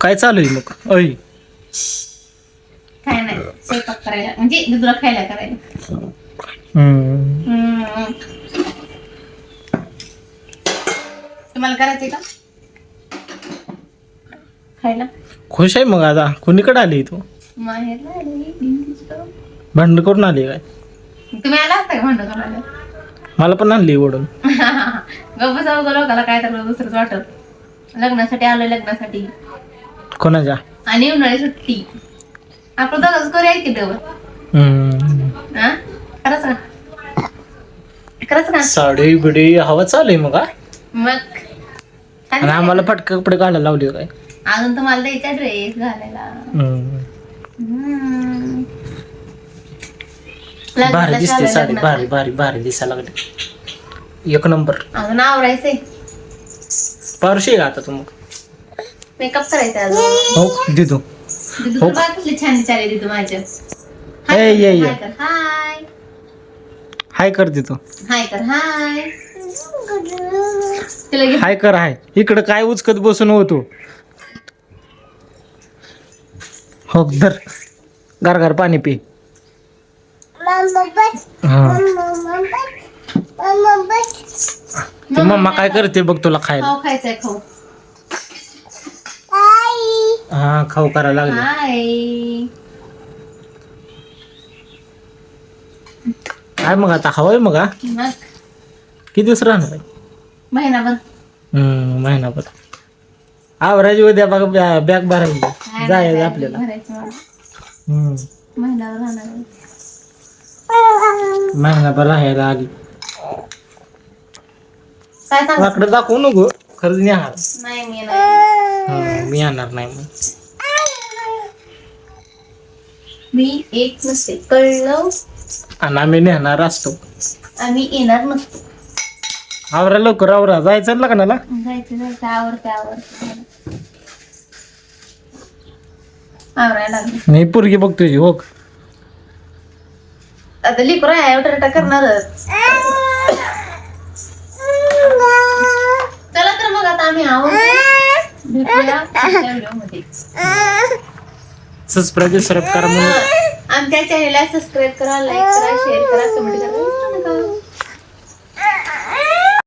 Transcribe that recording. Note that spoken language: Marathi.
काय चालू आहे मग? ऐ काय नाही स्वयंपाक करायला म्हणजे दुधला खायला करायला. हम्म. हम्म. तुम्हाला करायचंय का? खायला? खुश आहे मग आता. कुणीकडे आली तू? माहेरला आले भिंतीचं. भांडण करून आली काय? तुम्ही आला असता का भांडण करायला मला पण आणली ओढून. गप्प जाऊ लोकाला काय तर दुसरंच वाटत. लग्नासाठी आलोय लग्नासाठी. कोणाच्या? आणि उन्हाळी सुट्टी. आपण दोघंच करूया की डबल हम्म. हा? खरंच का साडी बिडी हवा चालू आहे मग हा? मग? आणि आम्हाला फटके कपडे घालायला लावले काय? अजून तुम्हाला द्यायचा ड्रेस घालायला. हम्म. हम्म. भारी लग्नाला दिसते साडी. लग्नाला. भारी भारी भारी दिसायला लागली. एक नंबर. अजून आवरायचंय. पारशी आहे का आता तू मग? मेकअप करायचा अजून. हो देतो. दीदू हो. तुला कसली छान चालेल दीदू माझ्या. ए, ये, ये. हाय कर. हाय. हाय कर देतो. हाय कर हाय. तिला घे हाय कर हाय. इकडं काय उचकत बसून होतो हो धर. गार गार पाणी पी. हा. ती मम्मा काय करते बघ तुला खायला? खाऊ खायचंय खाऊ. हा खाऊ करायला लागले हाय काय मग आता हवाय मग हा मग किती दिवस राहणार आहे महिनाभर हम्म, महिनाभर आवराजी उद्या बघ बॅग भरायची काय जायचं नाही आपल्याला भरायचं मला. हम्म. महिनाभर राहणार आहे. महिनाभर राहायला आली काय सांग वाकडं दाखवू नको खरंच नेणार नाही मी नाही हम्म, मी येणार नाही मग. मी एक नसते कळलं? आणि आम्ही नेणार असतो. आम्ही येणार नसतो. आवरा लवकर आवरा. जायचं लग्नाला? जायचं जायचं. आवडते आवडते आवरायला लागलं. मी पोरगी बघ तुझी हो आता लिकर आहे एवढा करणारच. चला तर मग आता आम्ही आवडतो भेटूया. पुढच्या व्हिडिओमध्ये. सबस्क्राईब सबस्क्राईब करा म्हणून. आमच्या चॅनेलला सबस्क्राईब करा लाईक करा शेअर करा कमेंट करा. विसरू नका